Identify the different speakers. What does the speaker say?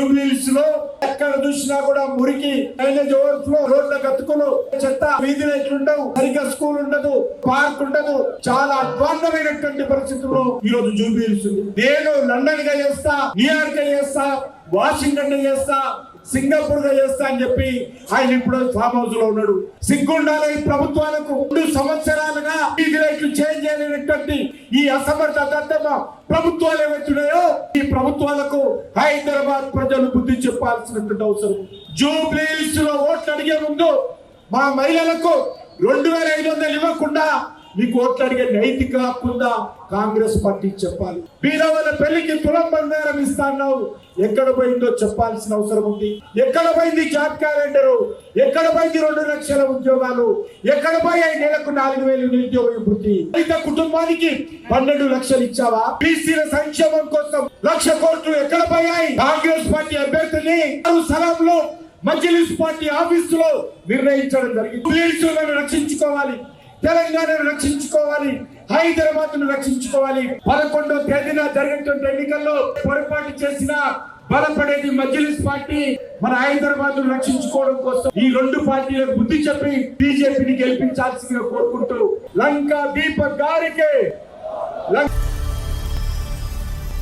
Speaker 1: జూబ్లీస్లో ఎక్కడ చూసినా కూడా మురికి డ్రైనేజ్ ఓవర్ఫ్లో రోడ్ల గతుకులు. చెత్త వీధి లైట్లు ఉండవు సరిగ్గా స్కూల్ ఉండదు పార్క్ ఉండదు. చాలా అధ్వాన్నమైనటువంటి పరిస్థితుల్లో ఈ రోజు జూబ్లీస్ నేను లండన్గా చేస్తా న్యూయార్క్గా చేస్తా వాషింగ్టన్గా చేస్తా సింగపూర్గా చేస్తా అని చెప్పి ఆయన ఇప్పుడు ఫామ్ హౌస్లో ఉన్నాడు. సిగ్గుండాలి ఈ ప్రభుత్వాలకు. రెండు సంవత్సరాలుగా వీధి లైట్లు చేంజ్ చేయలేనటువంటి ఈ అసమర్థ ప్రభుత్వాలు ఏవైతున్నాయో ఈ ప్రభుత్వాలకు బీహార్ ప్రజలు బుద్ధి చెప్పాల్సినటువంటి అవసరం. జూబ్లీస్లో ఓట్లు అడిగే ముందు మా మహిళలకు రెండు వేల ఐదు వందలు ఇవ్వకుండా మీకు ఓట్లు అడిగే నైతిక హక్కుందా? కాంగ్రెస్ పార్టీ చెప్పాలి. బీదవాళ్ళ పెళ్ళికి తులం బంగారం ఇస్తాన్నావు ఎక్కడ పోయిందో చెప్పాల్సిన అవసరం ఉంది. ఎక్కడ పోయింది జాబ్ క్యాలెండర్? ఎక్కడ పోయింది రెండు లక్షల ఉద్యోగాలు? ఎక్కడ పోయాయి నెలకు నాలుగు వేలు నిరుద్యోగ వృద్ధి? రైత కుటుంబానికి పన్నెండు లక్షలు ఇచ్చావా? బీసీల సంక్షేమం కోసం లక్ష కోట్లు ఎక్కడ పోయాయి? కాంగ్రెస్ పార్టీ అభ్యర్థిని స్థలంలో మజ్లిస్ పార్టీ ఆఫీసులో నిర్ణయించడం జరిగింది. రక్షించుకోవాలి. తెలంగాణను రక్షించుకోవాలి హైదరాబాద్ను రక్షించుకోవాలి. పదకొండో తేదీన జరిగినటువంటి ఎన్నికల్లో పొరపాటు చేసిన బలపడేది మజ్లిస్ పార్టీ. మన హైదరాబాద్ను రక్షించుకోవడం కోసం ఈ రెండు పార్టీలకు బుద్ధి చెప్పి బీజేపీని గెలిపించాల్సిందిగా కోరుకుంటూ లంక దీపక్ గారికి లంక